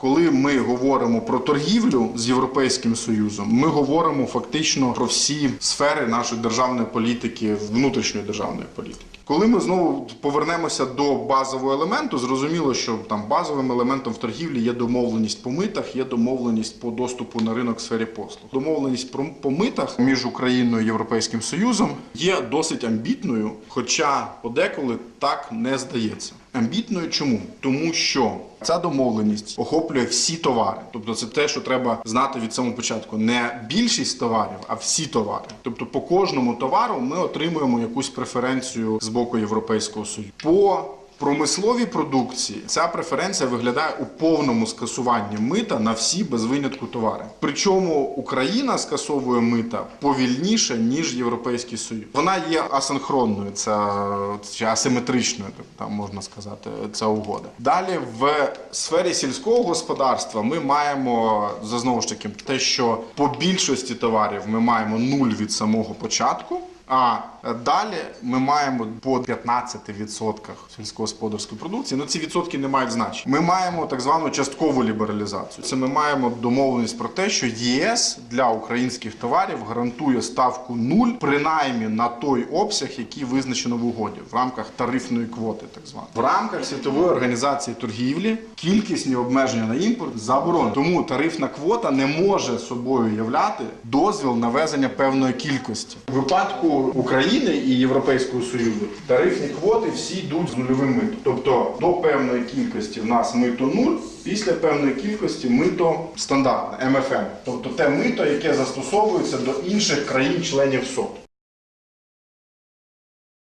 Коли ми говоримо про торгівлю з Європейським Союзом, ми говоримо фактично про всі сфери нашої державної політики, внутрішньої державної політики. Коли ми знову повернемося до базового елементу, зрозуміло, що там базовим елементом в торгівлі є домовленість по митах, є домовленість по доступу на ринок в сфері послуг. Домовленість про по митах між Україною і Європейським Союзом є досить амбітною, хоча подеколи так не здається. Амбітною чому? Тому що ця домовленість охоплює всі товари. Тобто це те, що треба знати від самого початку. Не більшість товарів, а всі товари. Тобто по кожному товару ми отримуємо якусь преференцію з боку Європейського Союзу. По промисловій продукції ця преференція виглядає у повному скасуванні мита на всі без винятку товари. Причому Україна скасовує мита повільніше ніж Європейський Союз. Вона є асинхронною, ця чи асиметричною, так там можна сказати, ця угода. Далі в сфері сільського господарства ми маємо за знову ж таки те, що по більшості товарів ми маємо нуль від самого початку. А далі ми маємо по 15% сільськогосподарської продукції. Ну ці відсотки не мають значення. Ми маємо так звану часткову лібералізацію. Це ми маємо домовленість про те, що ЄС для українських товарів гарантує ставку нуль, принаймні на той обсяг, який визначено в угоді в рамках тарифної квоти, так званої. В рамках світової організації торгівлі кількісні обмеження на імпорт заборонені. Тому тарифна квота не може собою являти дозвіл на везення певної кількості. У випадку України і Європейського Союзу тарифні квоти всі йдуть з нульовим митом. Тобто до певної кількості в нас мито нуль, після певної кількості мито стандартне МФМ. Тобто те мито, яке застосовується до інших країн-членів СОТ.